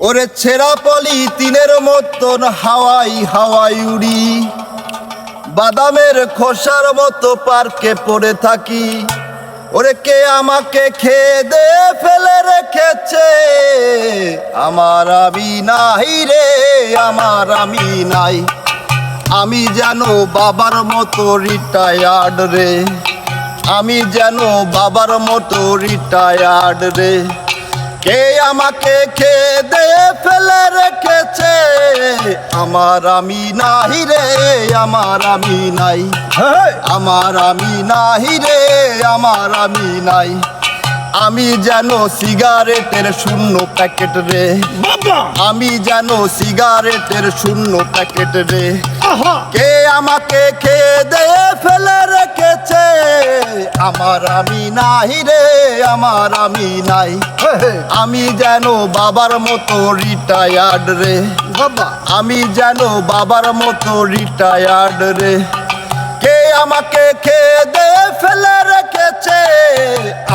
ওরে ছেঁড়া পলি তিনের মতন হাওয়াই হাওয়াই উড়ি। বাদামের খোসার মতো পার্কে পড়ে থাকি। ওরে কে আমাকে খেয়ে দে ফেলে রেখেছে? আমার আমি নাই রে, আমার আমি নাই। আমি যেন বাবার মতো রিটায়ার্ড রে। আমি যেন বাবার মতো রিটায়ার্ড রে। কে আমাকে খেয়ে দে ফেলে রেখেছে? আমার আমি নাহি রে আমার আমি নাই। আমার আমি নাহি রে আমার আমি নাই। আমি যেন সিগারেটের শূন্য প্যাকেট রে। আমি যেন সিগারেটের শূন্য প্যাকেট রে। কে আমাকে খেয়ে দে ফেলে রেখেছে? আমার আমি নাই রে আমার আমি নাই। আমি যেন বাবার মতো রিটায়ার্ড রে। বাবা। আমি যেন বাবার মতো রিটায়ার্ড রে। কে আমাকে খেয়ে দে ফেলে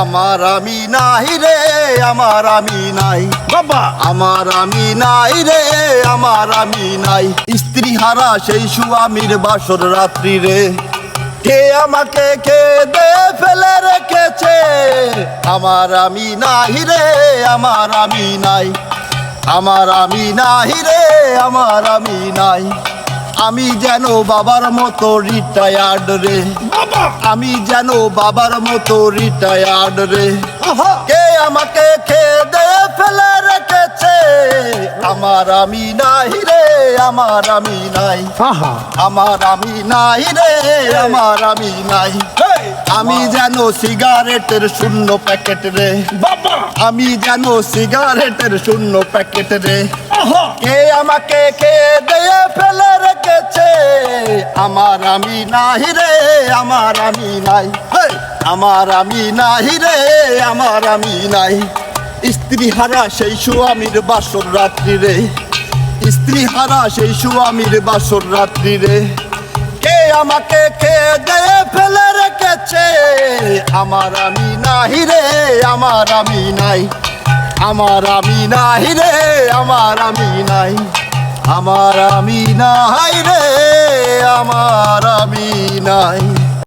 আমার আমি নাই রে আমার আমি নাই। বাবা। আমার আমি নাই রে আমার আমি নাই। স্ত্রী হারা সেই সুয়ামীর বাসর রাত্রি রে। কে আমাকে কে দে ফেলে রেখেছে? আমার আমি নাই রে আমার আমি নাই। আমার আমি নাই রে আমার আমি নাই। আমি যেন বাবার মতো রিটায়ার্ড রে। আমি যেন বাবার মতো রিটায়ার্ড রে। কে আমাকে খেয়ে দে ফেলে রেখেছে? আমার আমি নাই রে আমার আমি নাই। আমার আমি নাই রে আমার আমি নাই। আমি যেন সিগারেটের শূন্য প্যাকেট রে। বাবা! আমি যেন সিগারেটের শূন্য প্যাকেট রে। কে আমাকে খেয়ে দিয়ে আমার আমি নাই রে, আমার আমি নাই। আমার আমি নাই রে, আমার আমি নাই। স্ত্রী হারা সেই সুয়ামীর বাসর রাত্রি রে। স্ত্রী হারা সেই সুয়ামীর বাসর রাত্রি রে। কে আমাকে খেয়ে দিয়ে ফেলে রেখেছে? আমার আমি নাই রে, আমার আমি নাই। আমার আমি নাই রে, আমার আমি নাই। আমার আমি নাই রে। আমার আমি নাই।